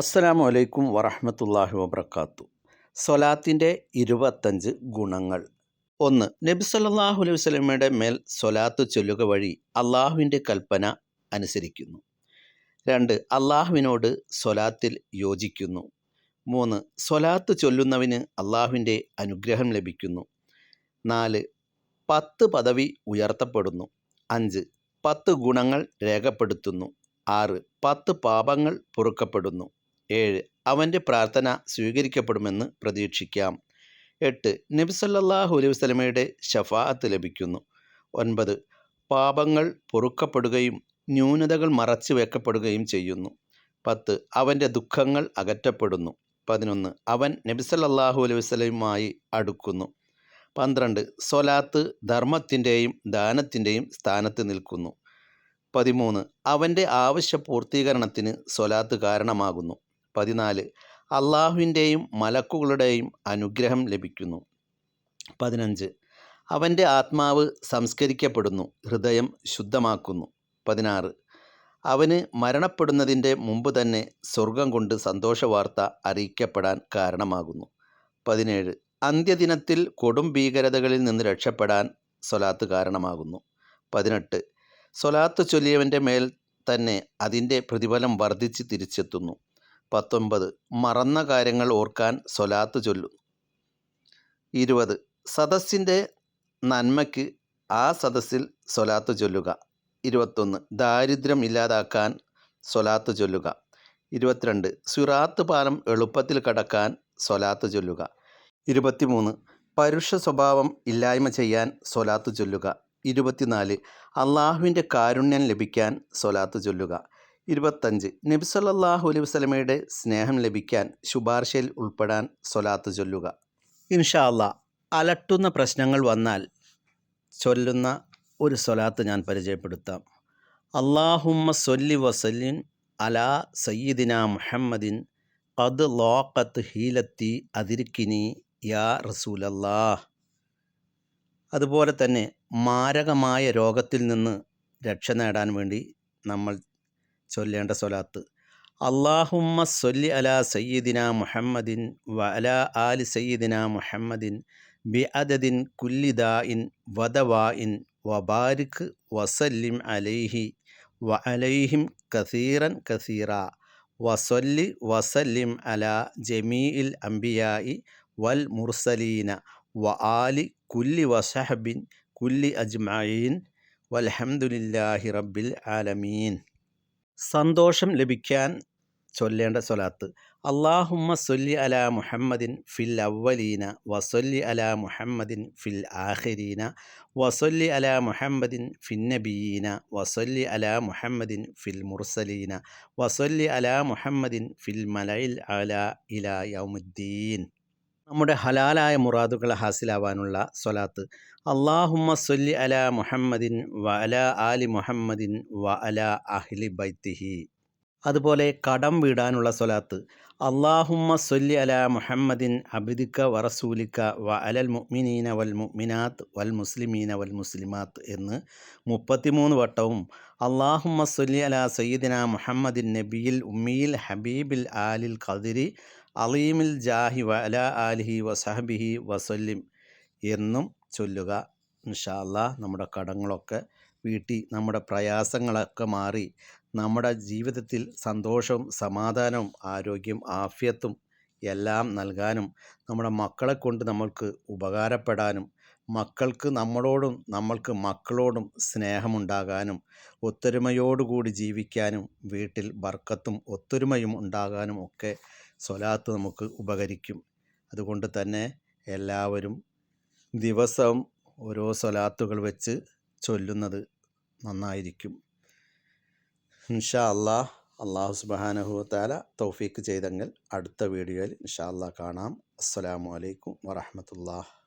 അസ്സലാമു അലൈക്കും വറഹമത്തല്ലാഹി വബർക്കാത്തു സ്വലാത്തിന്റെ ഇരുപത്തഞ്ച് ഗുണങ്ങൾ. ഒന്ന് നബി സല്ലാഹു അലൈഹി വസല്ലമയുടെ മേൽ സ്വലാത്ത് ചൊല്ലുക വഴി അള്ളാഹുവിന്റെ കൽപ്പന അനുസരിക്കുന്നു. രണ്ട് അള്ളാഹുവിനോട് സ്വലാത്തിൽ യോജിക്കുന്നു. മൂന്ന് സ്വലാത്ത് ചൊല്ലുന്നവന് അള്ളാഹുവിന്റെ അനുഗ്രഹം ലഭിക്കുന്നു. നാല് പത്ത് പദവി ഉയർത്തപ്പെടുന്നു. അഞ്ച് പത്ത് ഗുണങ്ങൾ രേഖപ്പെടുത്തുന്നു. ആറ് പത്ത് പാപങ്ങൾ പൊറുക്കപ്പെടുന്നു. ഏഴ് അവന്റെ പ്രാർത്ഥന സ്വീകരിക്കപ്പെടുമെന്ന് പ്രതീക്ഷിക്കാം. എട്ട് നബിസല്ലാഹു അലൈഹി വസ്ലമയുടെ ഷഫാഅത്ത് ലഭിക്കുന്നു. ഒൻപത് പാപങ്ങൾ പൊറുക്കപ്പെടുകയും ന്യൂനതകൾ മറച്ചു വെക്കപ്പെടുകയും ചെയ്യുന്നു. പത്ത് അവന്റെ ദുഃഖങ്ങൾ അകറ്റപ്പെടുന്നു. പതിനൊന്ന് അവൻ നബിസല്ലാഹു അലൈഹി വസ്ലയുമായി അടുക്കുന്നു. പന്ത്രണ്ട് സൊലാത്ത് ധർമ്മത്തിന്റെയും ദാനത്തിന്റെയും സ്ഥാനത്ത് നിൽക്കുന്നു. പതിമൂന്ന് അവന്റെ ആവശ്യ പൂർത്തീകരണത്തിന് സ്വലാത്ത് കാരണമാകുന്നു. പതിനാല് അള്ളാഹുവിന്റെയും മലക്കുകളുടെയും അനുഗ്രഹം ലഭിക്കുന്നു. പതിനഞ്ച് അവന്റെ ആത്മാവ് സംസ്കരിക്കപ്പെടുന്നു ഹൃദയം ശുദ്ധമാക്കുന്നു. പതിനാറ് അവന് മരണപ്പെടുന്നതിന്റെ മുമ്പ് തന്നെ സ്വർഗം കൊണ്ട് സന്തോഷവാർത്ത അറിയിക്കപ്പെടാൻ കാരണമാകുന്നു. പതിനേഴ് അന്ത്യദിനത്തിൽ കൊടും ഭീകരതകളിൽ നിന്ന് രക്ഷപ്പെടാൻ സ്വലാത്ത് കാരണമാകുന്നു. പതിനെട്ട് സ്വലാത്ത് ചൊല്ലിയവന്റെ മേൽ തന്നെ അതിന്റെ പ്രതിഫലം വർദ്ധിച്ച് തിരിച്ചെത്തുന്നു. പത്തൊമ്പത്. മറന്ന കാര്യങ്ങൾ ഓർക്കാൻ സ്വലാത്ത് ചൊല്ലും. ഇരുപത്. സദസ്സിന്റെ നന്മയ്ക്ക് ആ സദസ്സിൽ സ്വലാത്ത് ചൊല്ലുക. ഇരുപത്തൊന്ന്. ദാരിദ്ര്യം ഇല്ലാതാക്കാൻ സ്വലാത്ത് ചൊല്ലുക. ഇരുപത്തിരണ്ട്. സുറാത്ത് പാലം എളുപ്പത്തിൽ കടക്കാൻ സ്വലാത്ത് ചൊല്ലുക. ഇരുപത്തിമൂന്ന്. പരുഷ സ്വഭാവം ഇല്ലായ്മ ചെയ്യാൻ സ്വലാത്ത് ചൊല്ലുക. ഇരുപത്തിനാല്. അള്ളാഹുവിന്റെ കാരുണ്യം ലഭിക്കാൻ സ്വലാത്ത് ചൊല്ലുക. ഇരുപത്തഞ്ച്. നബി സല്ലല്ലാഹു അലൈഹി വസ്ലമയുടെ സ്നേഹം ലഭിക്കാൻ ശുപാർശയിൽ ഉൾപ്പെടാൻ സ്വലാത്ത് ചൊല്ലുക. ഇൻഷാ അല്ലാ അലട്ടുന്ന പ്രശ്നങ്ങൾ വന്നാൽ ചൊല്ലുന്ന ഒരു സ്വലാത്ത് ഞാൻ പരിചയപ്പെടുത്താം. അള്ളാഹുമ്മ സൊല്ലി വസല്ലിൻ അലാ സയ്യിദിന മുഹമ്മദിൻ ഖദ് ലോക്കത്ത് ഹീലത്തി അതിരിക്കിനി യാ റസൂലല്ലാ അതുപോലെ തന്നെ മാരകമായ രോഗത്തിൽ നിന്ന് രക്ഷ നേടാൻ വേണ്ടി നമ്മൾ ചൊല്ലേണ്ട സ്വലാത്ത്. അള്ളാഹുമ്മ സൊല്ലി അലാ സയ്യിദിന മുഹമ്മദിൻ വ അലാ ആലി സയ്യിദിന മുഹമ്മദിൻ ബി അദദിൻ കുല്ലിദായിൻ വദവായിൻ വബാരിഖ് വസല്ലിം അലൈഹി വ അലൈഹിം കസീറൻ കസീറ. വസൊല്ലി വസല്ലിം അലാ ജമീഇൽ അംബിയായി വൽ മുർസലീന വ ആലി കുല്ലി വസഹബിൻ കുല്ലി അജ്മഈൻ വൽഹംദുലില്ലാഹി റബ്ബിൽ ആലമീൻ. സന്തോഷം ലഭിക്കാൻ ചൊല്ലേണ്ട സ്വലാത്ത്. അള്ളാഹുമ്മ സൊല്ലി അലാ മുഹമ്മദിൻ ഫിൽ അവലീന വസൊല്ലി അലാ മുഹമ്മദിൻ ഫിൽ ആഖിരീന വസൊല്ലി അലാ മുഹമ്മദിൻ ഫിൻ നബിയീന വസൊല്ലി അലാ മുഹമ്മദിൻ ഫിൽ മുർസലീന വസൊല്ലി അലാ മുഹമ്മദിൻ ഫിൽ മലയിൽ അലാ ഇലാ യൗമുദ്ദീൻ. നമ്മുടെ ഹലാലായ മുറാദുകൾ ഹാസിലാവാനുള്ള സ്വലാത്ത്. അള്ളാഹുമ്മ സൊല്ലി അല മുഹമ്മദിൻ വ അല ആലി മുഹമ്മദിൻ വ അല അഹ്ലി ബൈത്തിഹി. അതുപോലെ കടം വീടാനുള്ള സ്വലാത്ത്. അള്ളാഹുമ്മ സൊല്ലി അല മുഹമ്മദിൻ അബിദിക്ക വറസൂലിക്ക വ അലൽ മുഅ്മിനീന വൽ മുഅ്മിനാത്ത് വൽ മുസ്ലിമീന വൽ മുസ്ലിമാത്ത് എന്ന് മുപ്പത്തിമൂന്ന് വട്ടവും അള്ളാഹുമ്മ സൊല്ലി അല സയ്യിദിന മുഹമ്മദിൻ നബിയിൽ ഉമ്മിയിൽ ഹബീബിൽ ആലിൽ ഖദിരി അലീമിൽ ജാഹി വ അലിഹി ആലിഹി വസഹബിഹി വസല്ലിം എന്നും ചൊല്ലുക. ഇൻഷാല്ല നമ്മുടെ കടങ്ങളൊക്കെ വീട്ടി നമ്മുടെ പ്രയാസങ്ങളൊക്കെ മാറി നമ്മുടെ ജീവിതത്തിൽ സന്തോഷവും സമാധാനവും ആരോഗ്യം ആഫ്യത്തും എല്ലാം നൽകാനും നമ്മുടെ മക്കളെ കൊണ്ട് നമ്മൾക്ക് ഉപകാരപ്പെടാനും മക്കൾക്ക് നമ്മളോടും നമ്മൾക്ക് മക്കളോടും സ്നേഹമുണ്ടാകാനും ഒത്തൊരുമയോടുകൂടി ജീവിക്കാനും വീട്ടിൽ ബർക്കത്തും ഒത്തൊരുമയും ഉണ്ടാകാനും ഒക്കെ സ്വലാത്ത് നമുക്ക് ഉപകരിക്കും. അതുകൊണ്ട് തന്നെ എല്ലാവരും ദിവസം ഓരോ സ്വലാത്തുകൾ വെച്ച് ചൊല്ലുന്നത് നന്നായിരിക്കും. ഇൻഷാ അള്ളാഹ് അള്ളാഹു സുബാനഹു താല തൗഫീക്ക് ചെയ്തെങ്കിൽ അടുത്ത വീഡിയോയിൽ ഇൻഷാ അള്ളാഹ് കാണാം. അസ്സലാമു അലൈക്കും വറഹമത്തുള്ളാഹ്